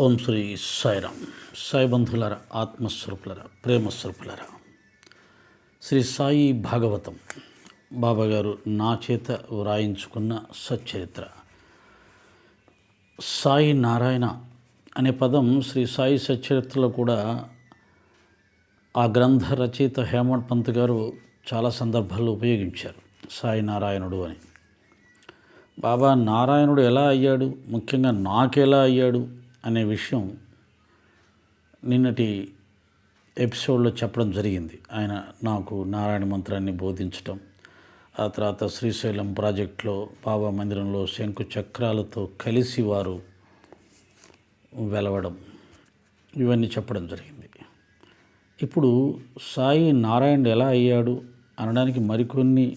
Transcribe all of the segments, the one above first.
ఓం శ్రీ సాయిరామ్. సాయి బంధువులరా ఆత్మస్వరూపులరా ప్రేమస్వరూపులరా. శ్రీ సాయి భాగవతం బాబా గారు నా చేత వ్రాయించుకున్న సచ్చరిత్ర. సాయి నారాయణ అనే పదం శ్రీ సాయి సచ్చరిత్రలో కూడా ఆ గ్రంథ రచయిత హేమంత్ పంత్ గారు చాలా సందర్భాల్లో ఉపయోగించారు సాయి నారాయణుడు అని. బాబా నారాయణుడు ఎలా అయ్యాడు? ముఖ్యంగా నాకెలా అయ్యాడు? అనే విషయం నిన్నటి ఎపిసోడ్లో చెప్పడం జరిగింది. ఆయన నాకు నారాయణ మంత్రాన్ని బోధించటం ఆ తర్వాత శ్రీశైలం ప్రాజెక్టులో బాబా మందిరంలో శంకు చక్రాలతో కలిసి వారు వెలవడం ఇవన్నీ చెప్పడం జరిగింది. ఇప్పుడు సాయి నారాయణ ఎలా అయ్యాడు అనడానికి మరికొన్ని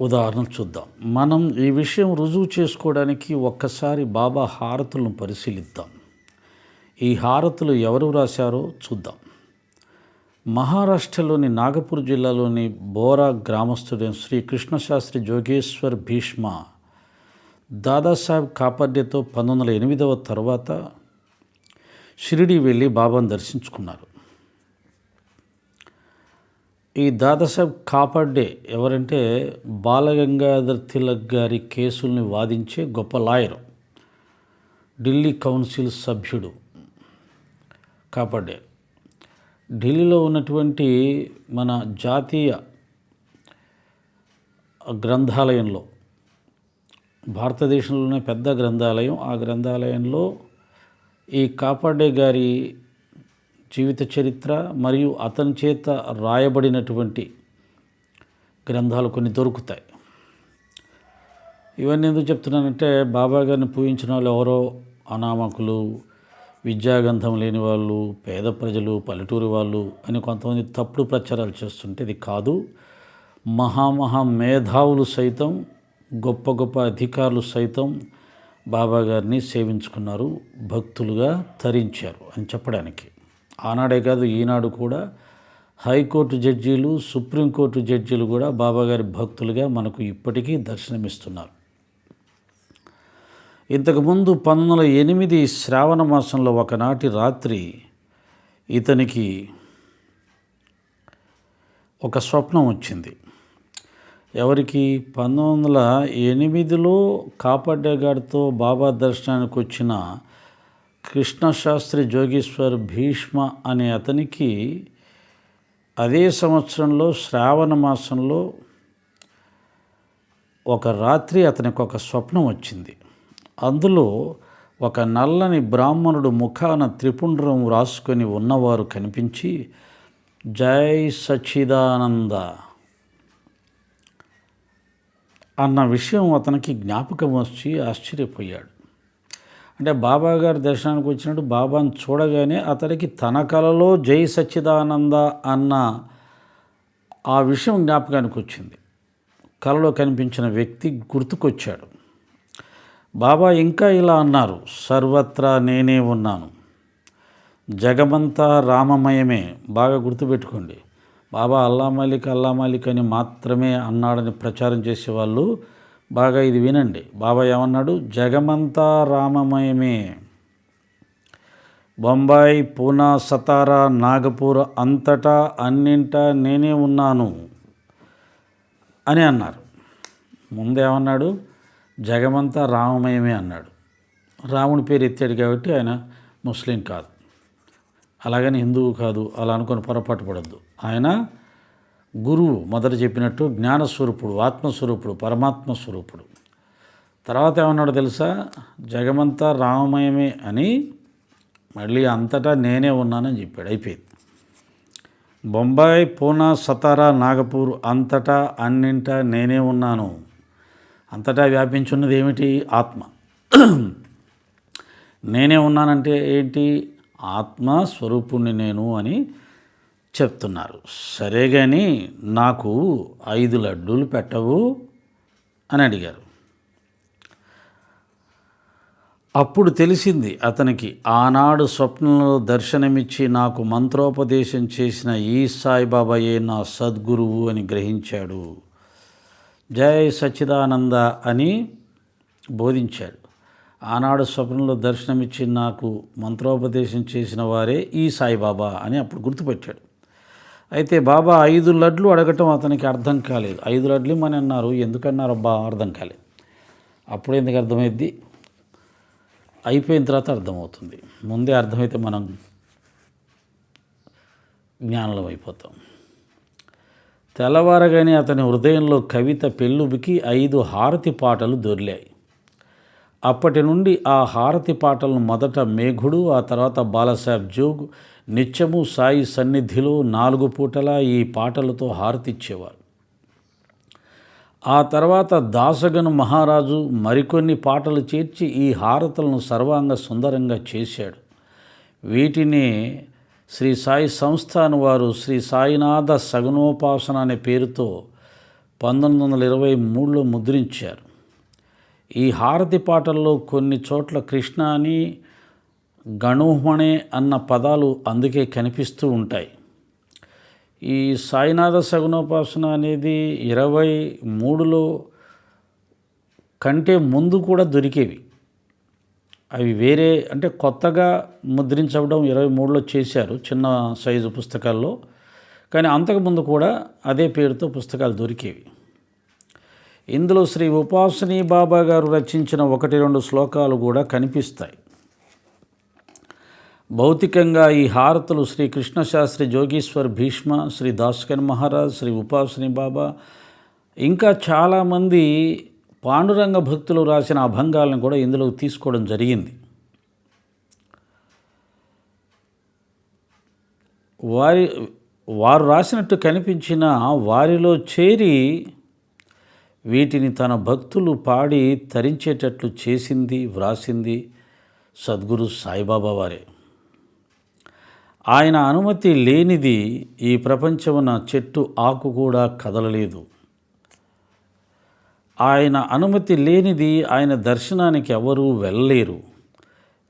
ఉదాహరణ చూద్దాం. మనం ఈ విషయం రుజువు చేసుకోవడానికి ఒక్కసారి బాబా హారతులను పరిశీలిద్దాం. ఈ హారతులు ఎవరు రాశారో చూద్దాం. మహారాష్ట్రలోని నాగపూర్ జిల్లాలోని బోరా గ్రామస్తుడైన శ్రీ కృష్ణశాస్త్రి జోగేశ్వర్ భీష్మ దాదాసాహెబ్ కాపాడ్యతో పంతొమ్మిది వందల ఎనిమిదవ తర్వాత షిరిడి వెళ్ళి బాబాను దర్శించుకున్నారు. ఈ దాదాసాహెబ్ కాపాడ్డే ఎవరంటే బాలగంగాధర్ తిలక్ గారి కేసుల్ని వాదించే గొప్ప లాయర్ ఢిల్లీ కౌన్సిల్ సభ్యుడు కాపాడ్డే ఢిల్లీలో ఉన్నటువంటి మన జాతీయ గ్రంథాలయంలో భారతదేశంలోనే పెద్ద గ్రంథాలయం ఆ గ్రంథాలయంలో ఈ కాపాడే గారి జీవిత చరిత్ర మరియు అతని చేత రాయబడినటువంటి గ్రంథాలు కొన్ని దొరుకుతాయి. ఇవన్నీ ఎందుకు చెప్తున్నానంటే బాబా గారిని పూజించిన వాళ్ళు ఎవరో అనామకులు విద్యాగంధం లేని వాళ్ళు పేద ప్రజలు పల్లెటూరు వాళ్ళు అని కొంతమంది తప్పుడు ప్రచారాలు చేస్తుంటే ఇది కాదు. మహామహా మేధావులు సైతం గొప్ప గొప్ప అధికారులు సైతం బాబా గారిని సేవించుకున్నారు భక్తులుగా తరించారు అని చెప్పడానికి. ఆనాడే కాదు ఈనాడు కూడా హైకోర్టు జడ్జీలు సుప్రీంకోర్టు జడ్జీలు కూడా బాబాగారి భక్తులుగా మనకు ఇప్పటికీ దర్శనమిస్తున్నారు. ఇంతకుముందు పంతొమ్మిది వందల ఎనిమిది శ్రావణ మాసంలో ఒకనాటి రాత్రి ఇతనికి ఒక స్వప్నం వచ్చింది. ఎవరికి? పంతొమ్మిది వందల ఎనిమిదిలో కాపాడేగాడితో బాబా దర్శనానికి వచ్చిన కృష్ణశాస్త్రి జోగేశ్వర్ భీష్మ అనే అతనికి అదే సంవత్సరంలో శ్రావణ మాసంలో ఒక రాత్రి అతనికి ఒక స్వప్నం వచ్చింది. అందులో ఒక నల్లని బ్రాహ్మణుడు ముఖాన త్రిపుండ్రం రాసుకొని ఉన్నవారు కనిపించి జై సచ్చిదానంద అన్న విషయం అతనికి జ్ఞాపకం వచ్చి ఆశ్చర్యపోయాడు. అంటే బాబా గారి దర్శనానికి వచ్చినట్టు బాబాను చూడగానే అతడికి తన కలలో జై సచ్చిదానంద అన్న ఆ విషయం జ్ఞాపకానికి వచ్చింది. కలలో కనిపించిన వ్యక్తి గుర్తుకొచ్చాడు. బాబా ఇంకా ఇలా అన్నారు సర్వత్రా నేనే ఉన్నాను. జగమంతా రామమయమే. బాగా గుర్తుపెట్టుకోండి. బాబా అల్లా మలిక్ అల్లా మలిక్ అని మాత్రమే అన్నాడని ప్రచారం చేసేవాళ్ళు బాగా ఇది వినండి. బాబా ఏమన్నాడు? జగమంతా రామమయమే. బొంబాయి పూనా సతారా నాగపూర్ అంతటా అన్నింటా నేనే ఉన్నాను అని అన్నారు. ముందేమన్నాడు జగమంతా రామమయమే అన్నాడు. రాముని పేరు ఎత్తాడు కాబట్టి ఆయన ముస్లిం కాదు. అలాగని హిందువు కాదు అలా అనుకొని పొరపాటు పడద్దు. ఆయన గురువు మొదట చెప్పినట్టు జ్ఞానస్వరూపుడు ఆత్మస్వరూపుడు పరమాత్మ స్వరూపుడు తర్వాత ఏమన్నాడు తెలుసా? జగమంతా రామమయమే అని మళ్ళీ అంతటా నేనే ఉన్నానని చెప్పాడు. అయిపోయింది. బొంబాయి పూనా సతారా నాగపూర్ అంతటా అన్నింటా నేనే ఉన్నాను. అంతటా వ్యాపించున్నది ఏమిటి? ఆత్మ. నేనే ఉన్నానంటే ఏంటి? ఆత్మ స్వరూపుణ్ణి నేను అని చెప్తున్నారు. సరే కానీ నాకు ఐదు లడ్డూలు పెట్టవు అని అడిగారు. అప్పుడు తెలిసింది అతనికి ఆనాడు స్వప్నంలో దర్శనమిచ్చి నాకు మంత్రోపదేశం చేసిన ఈ సాయిబాబాయే నా సద్గురువు అని గ్రహించాడు. జై సచ్చిదానంద అని బోధించాడు. ఆనాడు స్వప్నంలో దర్శనమిచ్చి నాకు మంత్రోపదేశం చేసిన వారే ఈ సాయిబాబా అని అప్పుడు గుర్తుపెట్టాడు. అయితే బాబా ఐదు లడ్లు అడగటం అతనికి అర్థం కాలేదు. ఐదు లడ్లు ఇమ్మని అన్నారు. ఎందుకన్నారు? అబ్బా అర్థం కాలేదు. అప్పుడు ఎందుకు అర్థమైద్ది? అయిపోయిన తర్వాత అర్థమవుతుంది. ముందే అర్థమైతే మనం జ్ఞానం అయిపోతాం. తెల్లవారగానే అతని హృదయంలో కవిత పెళ్ళుబికి ఐదు హారతి పాటలు దొర్లాయి. అప్పటి నుండి ఆ హారతి పాటలను మొదట మేఘుడు ఆ తర్వాత బాలసాహెబ్ జోగ్ నిత్యము సాయి సన్నిధిలో నాలుగు పూటలా ఈ పాటలతో హారతిచ్చేవారు. ఆ తర్వాత దాసగను మహారాజు మరికొన్ని పాటలు చేర్చి ఈ హారతులను సర్వాంగ సుందరంగా చేశాడు. వీటిని శ్రీ సాయి సంస్థాన్ వారు శ్రీ సాయినాథ సగుణోపాసన అనే పేరుతో పంతొమ్మిది వందల ఇరవై మూడులో ముద్రించారు. ఈ హారతి పాటల్లో కొన్ని చోట్ల కృష్ణ అని గణోహణే అన్న పదాలు అందుకే కనిపిస్తూ ఉంటాయి. ఈ సాయినాథ సగుణోపాసన అనేది ఇరవై మూడులో కంటే ముందు కూడా దొరికేవి. అవి వేరే అంటే కొత్తగా ముద్రించవడం ఇరవై మూడులో చేశారు చిన్న సైజు పుస్తకాల్లో. కానీ అంతకుముందు కూడా అదే పేరుతో పుస్తకాలు దొరికేవి. ఇందులో శ్రీ ఉపాసనీ బాబా గారు రచించిన ఒకటి రెండు శ్లోకాలు కూడా కనిపిస్తాయి. భౌతికంగా ఈ హారతులు శ్రీ కృష్ణశాస్త్రి జోగీశ్వర్ భీష్మ శ్రీ దాస్కన్ మహారాజ్ శ్రీ ఉపాసని బాబా ఇంకా చాలామంది పాండురంగ భక్తులు రాసిన అభంగాలను కూడా ఇందులో తీసుకోవడం జరిగింది. వారి వారు రాసినట్టు కనిపించిన వారిలో చేరి వీటిని తన భక్తులు పాడి తరించేటట్లు చేసింది వ్రాసింది సద్గురు సాయిబాబా వారే. ఆయన అనుమతి లేనిది ఈ ప్రపంచమున చెట్టు ఆకు కూడా కదలలేదు. ఆయన అనుమతి లేనిది ఆయన దర్శనానికి ఎవరూ వెళ్ళలేరు.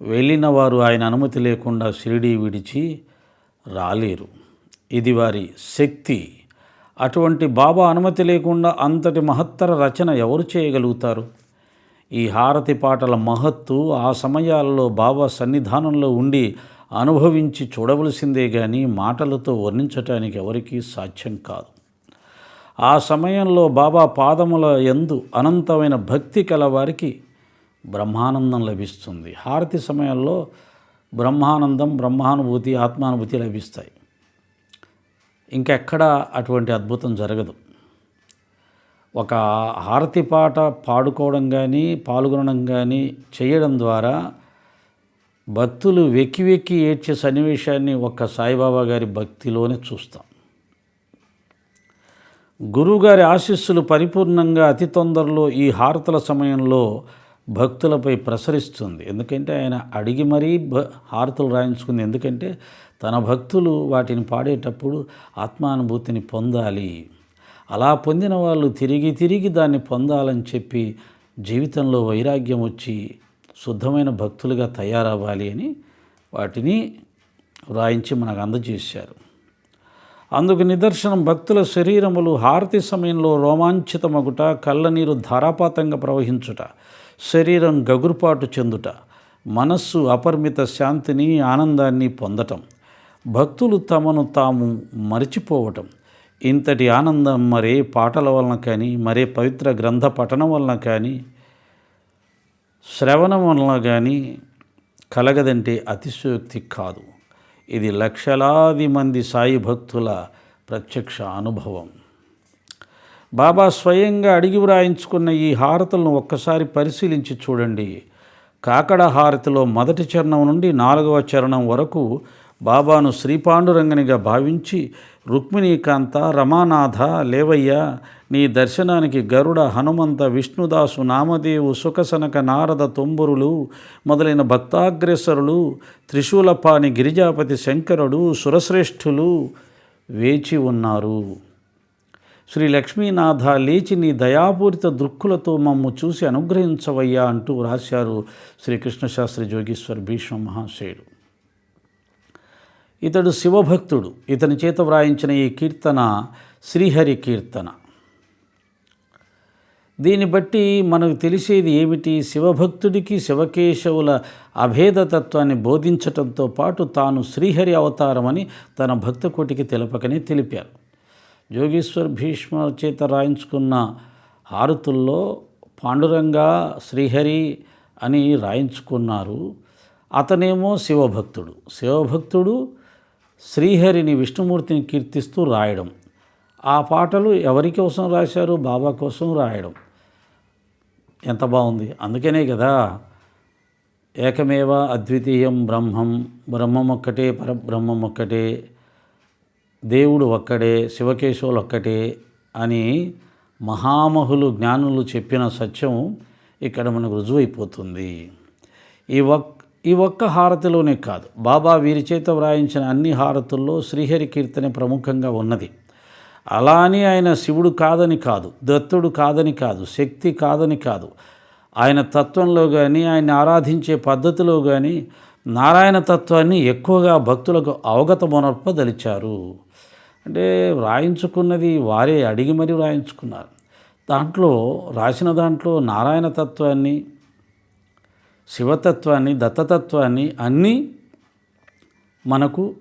వెళ్ళిన వారు ఆయన అనుమతి లేకుండా షిరిడి విడిచి రాలేరు. ఇది వారి శక్తి. అటువంటి బాబా అనుమతి లేకుండా అంతటి మహత్తర రచన ఎవరు చేయగలుగుతారు? ఈ హారతి పాటల మహత్తు ఆ సమయాల్లో బాబా సన్నిధానంలో ఉండి అనుభవించి చూడవలసిందే కానీ మాటలతో వర్ణించటానికి ఎవరికీ సాధ్యం కాదు. ఆ సమయంలో బాబా పాదముల ఎందు అనంతమైన భక్తి కలవారికి బ్రహ్మానందం లభిస్తుంది. హారతి సమయంలో బ్రహ్మానందం బ్రహ్మానుభూతి ఆత్మానుభూతి లభిస్తాయి. ఇంకెక్కడా అటువంటి అద్భుతం జరగదు. ఒక హారతి పాట పాడుకోవడం కానీ పాల్గొనడం కానీ చేయడం ద్వారా భక్తులు వెక్కి వెక్కి ఏడ్చే సన్నివేశాన్ని ఒక్క సాయిబాబా గారి భక్తిలోనే చూస్తాం. గురువుగారి ఆశీస్సులు పరిపూర్ణంగా అతి తొందరలో ఈ హారతుల సమయంలో భక్తులపై ప్రసరిస్తుంది. ఎందుకంటే ఆయన అడిగి మరీ భ హారతులు రాయించుకుంది. ఎందుకంటే తన భక్తులు వాటిని పాడేటప్పుడు ఆత్మానుభూతిని పొందాలి. అలా పొందిన వాళ్ళు తిరిగి తిరిగి దాన్ని పొందాలని చెప్పి జీవితంలో వైరాగ్యం వచ్చి శుద్ధమైన భక్తులుగా తయారవ్వాలి అని వాటిని వ్రాయించి మనకు అందజేశారు. అందుకు నిదర్శనం భక్తుల శరీరములు హారతి సమయంలో రోమాంచితమగుట కళ్ళనీరు ధారాపాతంగా ప్రవహించుట శరీరం గగురుపాటు చెందుట మనస్సు అపరిమిత శాంతిని ఆనందాన్ని పొందటం భక్తులు తమను తాము మరిచిపోవటం ఇంతటి ఆనందం మరే పాటల వలన కానీ మరే పవిత్ర గ్రంథ పఠనం వలన కానీ శ్రవణం వలన కానీ కలగదంటే అతిశయోక్తి కాదు. ఇది లక్షలాది మంది సాయి భక్తుల ప్రత్యక్ష అనుభవం. బాబా స్వయంగా అడిగి వ్రాయించుకున్న ఈ హారతులను ఒక్కసారి పరిశీలించి చూడండి. కాకడ హారతిలో మొదటి చరణం నుండి నాలుగవ చరణం వరకు బాబాను శ్రీపాండురంగనిగా భావించి రుక్మిణీకాంత రమానాథ లేవయ్య నీ దర్శనానికి గరుడ హనుమంత విష్ణుదాసు నామదేవు సుఖసనక నారద తొంబురులు మొదలైన భక్తాగ్రేసరులు త్రిశూలపాని గిరిజాపతి శంకరుడు సురశ్రేష్ఠులు వేచి ఉన్నారు. శ్రీ లక్ష్మీనాథ లేచి నీ దయాపూరిత దృక్కులతో మమ్ము చూసి అనుగ్రహించవయ్యా అంటూ రాశారు శ్రీకృష్ణశాస్త్రి జోగీశ్వర్ భీష్మ మహాశయుడు. ఇతడు శివభక్తుడు. ఇతని చేత వ్రాయించిన ఈ కీర్తన శ్రీహరి కీర్తన. దీన్ని బట్టి మనకు తెలిసేది ఏమిటి? శివభక్తుడికి శివకేశవుల అభేదతత్వాన్ని బోధించటంతో పాటు తాను శ్రీహరి అవతారమని తన భక్తకోటికి తెలపకనే తెలిపారు. యోగేశ్వర్ భీష్మ చేత రాయించుకున్న హారతుల్లో పాండురంగ శ్రీహరి అని రాయించుకున్నారు. అతనేమో శివభక్తుడు. శివభక్తుడు శ్రీహరిని విష్ణుమూర్తిని కీర్తిస్తూ రాయడం. ఆ పాటలు ఎవరి కోసం రాశారు? బాబా కోసం రాయడం. ఎంత బాగుంది. అందుకనే కదా ఏకమేవ అద్వితీయం బ్రహ్మం బ్రహ్మం ఒక్కటే పరబ్రహ్మం ఒక్కటే దేవుడు ఒక్కడే శివకేశవులు ఒక్కటే అని మహామహులు జ్ఞానులు చెప్పిన సత్యం ఇక్కడ మనకు రుజువైపోతుంది. ఈ ఒక్ ఈ ఒక్క హారతిలోనే కాదు బాబా వీరి చేత వ్రాయించిన అన్ని హారతుల్లో శ్రీహరి కీర్తన ప్రముఖంగా ఉన్నది. అలా అని ఆయన శివుడు కాదని కాదు దత్తుడు కాదని కాదు శక్తి కాదని కాదు. ఆయన తత్వంలో కానీ ఆయన ఆరాధించే పద్ధతిలో కానీ నారాయణ తత్వాన్ని ఎక్కువగా భక్తులకు అవగతమొనర్పదలిచారు. అంటే వ్రాయించుకున్నది వారే అడిగి మరీ వ్రాయించుకున్నారు. దాంట్లో రాసిన దాంట్లో నారాయణ తత్వాన్ని శివతత్వాన్ని దత్తతత్వాన్ని అన్నీ మనకు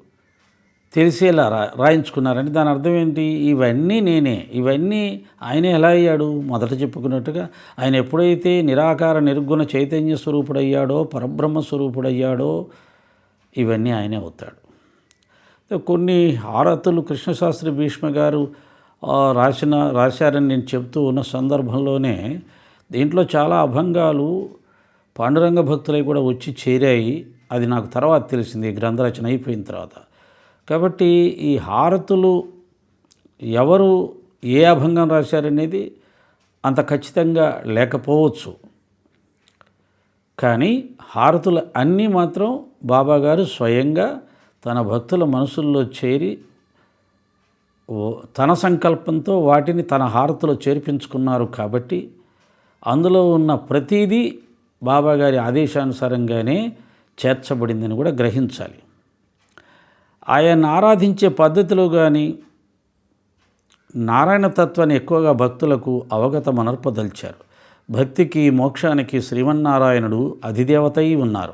తెలిసేలా రా రాయించుకున్నారంటే దాని అర్థం ఏంటి? ఇవన్నీ నేనే. ఇవన్నీ ఆయన ఎలా అయ్యాడు? మొదట చెప్పుకున్నట్టుగా ఆయన ఎప్పుడైతే నిరాకార నిర్గుణ చైతన్య స్వరూపుడయ్యాడో పరబ్రహ్మ స్వరూపుడయ్యాడో ఇవన్నీ ఆయనే అవుతాడు కొన్ని హారతులు కృష్ణశాస్త్రి భీష్మ గారు రాసిన రాశారని నేను చెప్తూ ఉన్న సందర్భంలోనే దీంట్లో చాలా అభంగాలు పాండురంగ భక్తులై కూడా వచ్చి చేరాయి. అది నాకు తర్వాత తెలిసింది. గ్రంథరచన అయిపోయిన తర్వాత. కాబట్టి ఈ హారతులు ఎవరు ఏ అభంగం రాశారనేది అంత ఖచ్చితంగా లేకపోవచ్చు. కానీ హారతులు అన్నీ మాత్రం బాబాగారు స్వయంగా తన భక్తుల మనసుల్లో చేరి ఓ- తన సంకల్పంతో వాటిని తన హారతిలో చేర్పించుకున్నారు కాబట్టి అందులో ఉన్న ప్రతిదీ బాబాగారి ఆదేశానుసారంగానే చేర్చబడిందని కూడా గ్రహించాలి. ఆయన ఆరాధించే పద్ధతిలో కానీ నారాయణ తత్వాన్ని ఎక్కువగా భక్తులకు అవగతమనర్పదలిచారు. భక్తికి మోక్షానికి శ్రీమన్నారాయణుడు అధిదేవతై ఉన్నారు.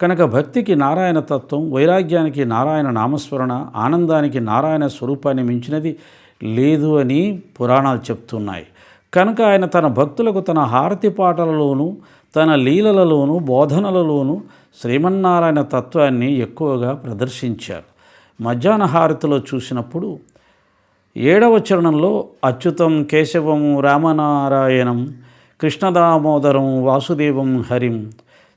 కనుక భక్తికి నారాయణ తత్వం వైరాగ్యానికి నారాయణ నామస్మరణ ఆనందానికి నారాయణ స్వరూపాన్ని మించినది లేదు అని పురాణాలు చెప్తున్నాయి. కనుక ఆయన తన భక్తులకు తన హారతి పాటలలోనూ తన లీలలలోనూ బోధనలలోనూ శ్రీమన్నారాయణ తత్వాన్ని ఎక్కువగా ప్రదర్శించారు. మధ్యాహ్న హారతిలో చూసినప్పుడు ఏడవ చరణంలో అచ్యుతం కేశవం రామనారాయణం కృష్ణదామోదరం వాసుదేవం హరిం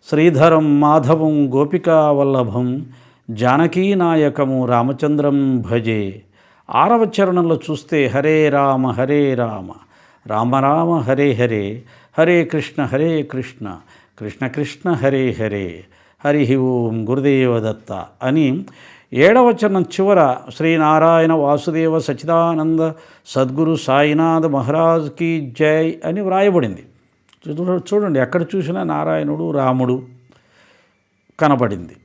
శ్రీధరం మాధవం గోపికావల్లభం జానకీనాయకము రామచంద్రం భజే. ఆరవ చరణంలో చూస్తే హరే రామ హరే రామ రామ రామ హరే హరే హరే కృష్ణ హరే కృష్ణ కృష్ణ కృష్ణ హరే హరే హరి ఓం గురుదేవదత్త అని ఏడవ చరణం చివర శ్రీనారాయణ వాసుదేవ సచిదానంద సద్గురు సాయినాథ్ మహారాజ్ కీ జై అని వ్రాయబడింది. చూడండి ఎక్కడ చూసినా నారాయణుడు రాముడు కనబడింది.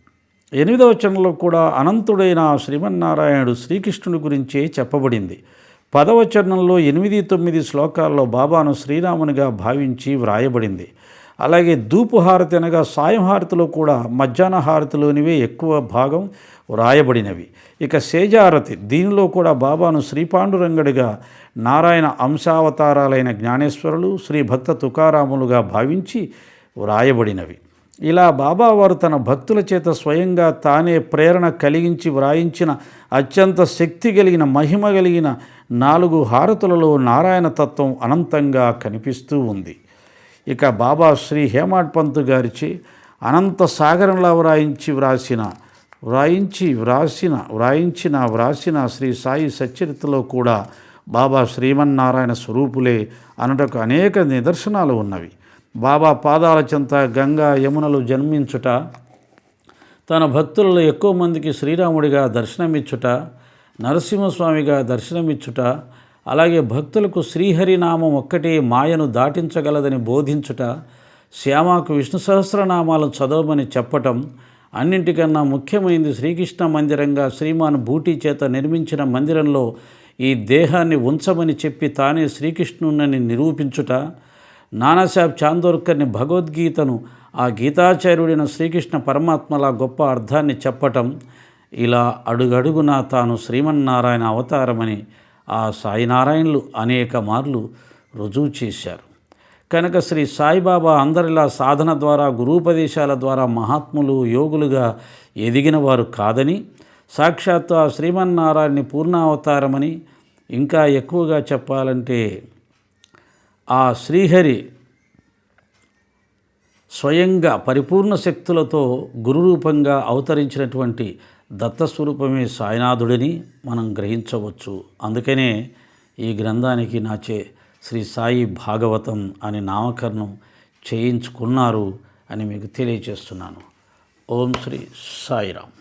ఎనిమిదవ చరణంలో కూడా అనంతుడైన శ్రీమన్నారాయణుడు శ్రీకృష్ణుడి గురించే చెప్పబడింది. పదవ చరణంలో ఎనిమిది తొమ్మిది శ్లోకాల్లో బాబాను శ్రీరామునిగా భావించి వ్రాయబడింది. అలాగే దూపు హారతి అనగా సాయం హారతిలో కూడా మధ్యాహ్న హారతిలోనివే ఎక్కువ భాగం వ్రాయబడినవి. ఇక సేజారతి దీనిలో కూడా బాబాను శ్రీపాండురంగడిగా నారాయణ అంశావతారాలైన జ్ఞానేశ్వరులు శ్రీ భక్త తుకారాములుగా భావించి వ్రాయబడినవి. ఇలా బాబా వారు తన భక్తుల చేత స్వయంగా తానే ప్రేరణ కలిగించి వ్రాయించిన అత్యంత శక్తి కలిగిన మహిమ కలిగిన నాలుగు హారతులలో నారాయణ తత్వం అనంతంగా కనిపిస్తూ ఉంది. ఇక బాబా శ్రీ హేమాడ్ పంత్ గారిచే అనంత సాగరంలా వ్రాయించి వ్రాసిన వ్రాయించి వ్రాసిన వ్రాయించిన వ్రాసిన శ్రీ సాయి సచ్చరితలో కూడా బాబా శ్రీమన్నారాయణ స్వరూపులే అనటకు అనేక నిదర్శనాలు ఉన్నవి. బాబా పాదాల చెంత గంగా యమునలు జన్మించుట తన భక్తులలో ఎక్కువ మందికి శ్రీరాముడిగా దర్శనమిచ్చుట నరసింహస్వామిగా దర్శనమిచ్చుట అలాగే భక్తులకు శ్రీహరినామం ఒక్కటే మాయను దాటించగలదని బోధించుట శ్యామాకు విష్ణు సహస్రనామాలను చదవమని చెప్పటం అన్నింటికన్నా ముఖ్యమైనది శ్రీకృష్ణ మందిరంగా శ్రీమాన్ బూటీ చేత నిర్మించిన మందిరంలో ఈ దేహాన్ని ఉంచమని చెప్పి తానే శ్రీకృష్ణునని నిరూపించుట నానాసాహెబ్ చాందోర్కర్ని భగవద్గీతను ఆ గీతాచార్యుడైన శ్రీకృష్ణ పరమాత్మలా గొప్ప అర్థాన్ని చెప్పటం ఇలా అడుగడుగున తాను శ్రీమన్నారాయణ అవతారమని ఆ సాయినారాయణులు అనేక మార్లు రుజువు చేశారు. కనుక శ్రీ సాయిబాబా అందరిలా సాధన ద్వారా గురూపదేశాల ద్వారా మహాత్ములు యోగులుగా ఎదిగిన వారు కాదని సాక్షాత్తు ఆ శ్రీమన్నారాయణని పూర్ణావతారమని ఇంకా ఎక్కువగా చెప్పాలంటే ఆ శ్రీహరి స్వయంగా పరిపూర్ణ శక్తులతో గురురూపంగా అవతరించినటువంటి దత్తస్వరూపమే సాయినాథుడిని మనం గ్రహించవచ్చు. అందుకనే ఈ గ్రంథానికి నాచే శ్రీ సాయి భాగవతం అని నామకరణం చేయించుకున్నారు అని మీకు తెలియజేస్తున్నాను. ఓం శ్రీ సాయిరామ్.